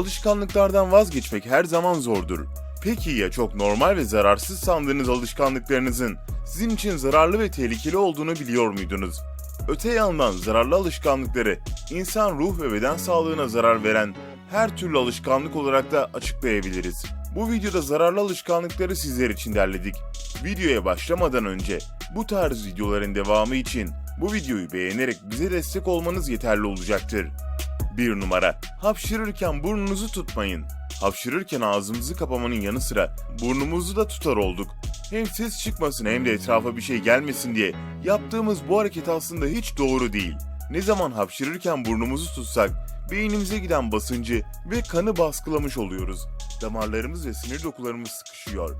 Alışkanlıklardan vazgeçmek her zaman zordur. Peki ya çok normal ve zararsız sandığınız alışkanlıklarınızın sizin için zararlı ve tehlikeli olduğunu biliyor muydunuz? Öte yandan zararlı alışkanlıkları insan ruh ve beden sağlığına zarar veren her türlü alışkanlık olarak da açıklayabiliriz. Bu videoda zararlı alışkanlıkları sizler için derledik. Videoya başlamadan önce bu tarz videoların devamı için bu videoyu beğenerek bize destek olmanız yeterli olacaktır. 1 numara. Hapşırırken burnunuzu tutmayın. Hapşırırken ağzımızı kapamanın yanı sıra burnumuzu da tutar olduk. Hem ses çıkmasın hem de etrafa bir şey gelmesin diye yaptığımız bu hareket aslında hiç doğru değil. Ne zaman hapşırırken burnumuzu tutsak beynimize giden basıncı ve kanı baskılamış oluyoruz. Damarlarımız ve sinir dokularımız sıkışıyor.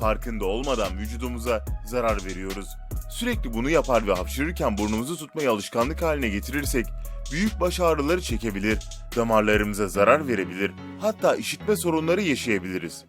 Farkında olmadan vücudumuza zarar veriyoruz. Sürekli bunu yapar ve hapşırırken burnumuzu tutmayı alışkanlık haline getirirsek büyük baş ağrıları çekebilir, damarlarımıza zarar verebilir, hatta işitme sorunları yaşayabiliriz.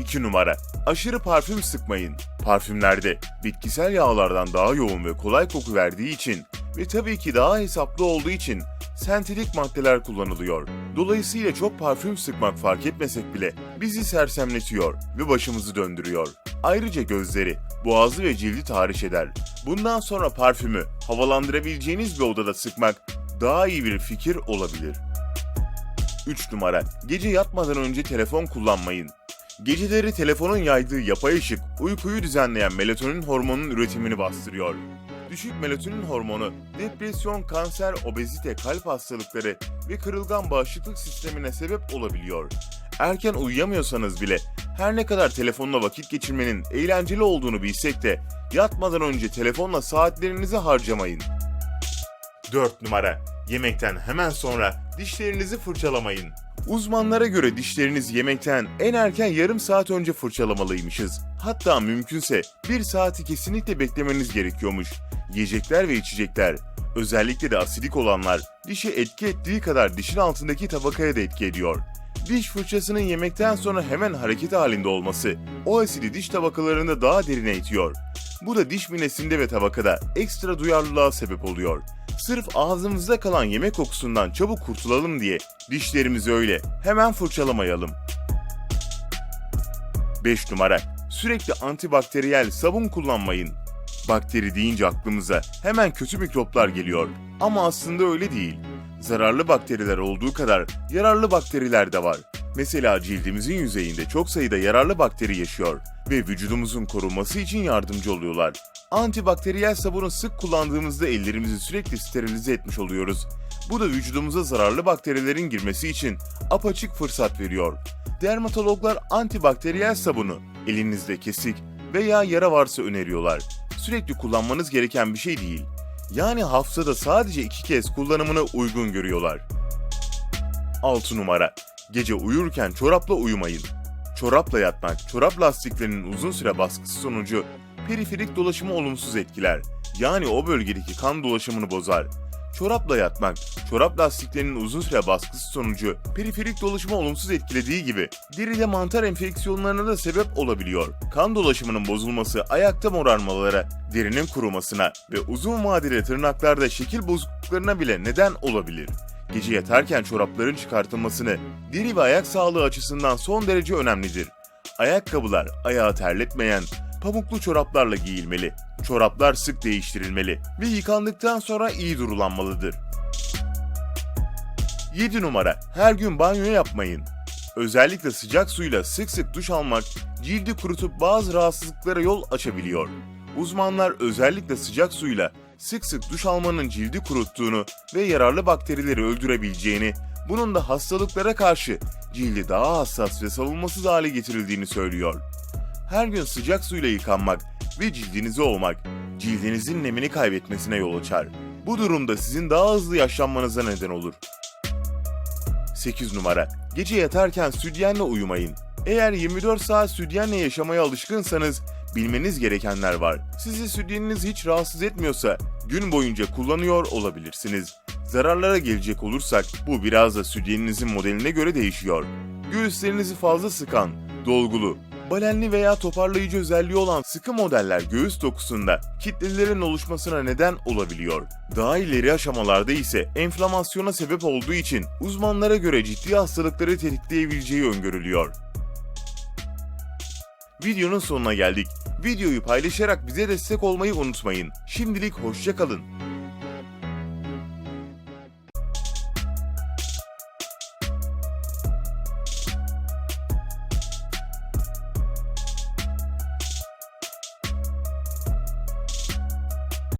2 numara. Aşırı parfüm sıkmayın. Parfümlerde bitkisel yağlardan daha yoğun ve kolay koku verdiği için ve tabii ki daha hesaplı olduğu için sentetik maddeler kullanılıyor. Dolayısıyla çok parfüm sıkmak fark etmesek bile bizi sersemletiyor ve başımızı döndürüyor. Ayrıca gözleri, boğazı ve cildi tahriş eder. Bundan sonra parfümü havalandırabileceğiniz bir odada sıkmak daha iyi bir fikir olabilir. 3 numara. Gece yatmadan önce telefon kullanmayın. Geceleri telefonun yaydığı yapay ışık uykuyu düzenleyen melatonin hormonunun üretimini bastırıyor. Düşük melatonin hormonu depresyon, kanser, obezite, kalp hastalıkları ve kırılgan bağışıklık sistemine sebep olabiliyor. Erken uyuyamıyorsanız bile her ne kadar telefonla vakit geçirmenin eğlenceli olduğunu bilsek de yatmadan önce telefonla saatlerinizi harcamayın. 4 numara. Yemekten hemen sonra dişlerinizi fırçalamayın. Uzmanlara göre dişlerinizi yemekten en erken yarım saat önce fırçalamalıymışız. Hatta mümkünse bir saati kesinlikle beklemeniz gerekiyormuş. Yiyecekler ve içecekler, özellikle de asidik olanlar, dişe etki ettiği kadar dişin altındaki tabakaya da etki ediyor. Diş fırçasının yemekten sonra hemen hareket halinde olması, o asidi diş tabakalarını daha derine itiyor. Bu da diş minesinde ve tabakada ekstra duyarlılığa sebep oluyor. Sırf ağzımızda kalan yemek kokusundan çabuk kurtulalım diye dişlerimizi öyle hemen fırçalamayalım. 5 numara. Sürekli antibakteriyel sabun kullanmayın. Bakteri deyince aklımıza hemen kötü mikroplar geliyor. Ama aslında öyle değil. Zararlı bakteriler olduğu kadar yararlı bakteriler de var. Mesela cildimizin yüzeyinde çok sayıda yararlı bakteri yaşıyor ve vücudumuzun korunması için yardımcı oluyorlar. Antibakteriyel sabunu sık kullandığımızda ellerimizi sürekli sterilize etmiş oluyoruz. Bu da vücudumuza zararlı bakterilerin girmesi için apaçık fırsat veriyor. Dermatologlar antibakteriyel sabunu elinizde kesik veya yara varsa öneriyorlar. Sürekli kullanmanız gereken bir şey değil. Yani haftada sadece iki kez kullanımını uygun görüyorlar. 6 numara. Gece uyurken çorapla uyumayın. Çorapla yatmak, çorap lastiklerinin uzun süre baskısı sonucu periferik dolaşımı olumsuz etkiler. Yani o bölgedeki kan dolaşımını bozar. Çorapla yatmak, çorap lastiklerinin uzun süre baskısı sonucu periferik dolaşımı olumsuz etkilediği gibi deride mantar enfeksiyonlarına da sebep olabiliyor. Kan dolaşımının bozulması ayakta morarmalara, derinin kurumasına ve uzun vadeli tırnaklarda şekil bozukluklarına bile neden olabilir. Gece yatarken çorapların çıkartılmasını deri ve ayak sağlığı açısından son derece önemlidir. Ayakkabılar ayağı terletmeyen, pamuklu çoraplarla giyilmeli. Çoraplar sık değiştirilmeli ve yıkandıktan sonra iyi durulanmalıdır. 7 numara. Her gün banyo yapmayın. Özellikle sıcak suyla sık sık duş almak cildi kurutup bazı rahatsızlıklara yol açabiliyor. Uzmanlar özellikle sıcak suyla sık sık duş almanın cildi kuruttuğunu ve yararlı bakterileri öldürebileceğini, bunun da hastalıklara karşı cildi daha hassas ve savunmasız hale getirildiğini söylüyor. Her gün sıcak suyla yıkanmak ve cildinizi olmak, cildinizin nemini kaybetmesine yol açar. Bu durumda sizin daha hızlı yaşlanmanıza neden olur. 8 numara. Gece yatarken sütyenle uyumayın. Eğer 24 saat sütyenle yaşamaya alışkınsanız bilmeniz gerekenler var. Sizi sütyeniniz hiç rahatsız etmiyorsa gün boyunca kullanıyor olabilirsiniz. Zararlara gelecek olursak bu biraz da sütyeninizin modeline göre değişiyor. Göğüslerinizi fazla sıkan, dolgulu, Balenli veya toparlayıcı özelliği olan sıkı modeller göğüs dokusunda kitlelerin oluşmasına neden olabiliyor. Daha ileri aşamalarda ise enflamasyona sebep olduğu için uzmanlara göre ciddi hastalıkları tetikleyebileceği öngörülüyor. Videonun sonuna geldik. Videoyu paylaşarak bize destek olmayı unutmayın. Şimdilik hoşça kalın.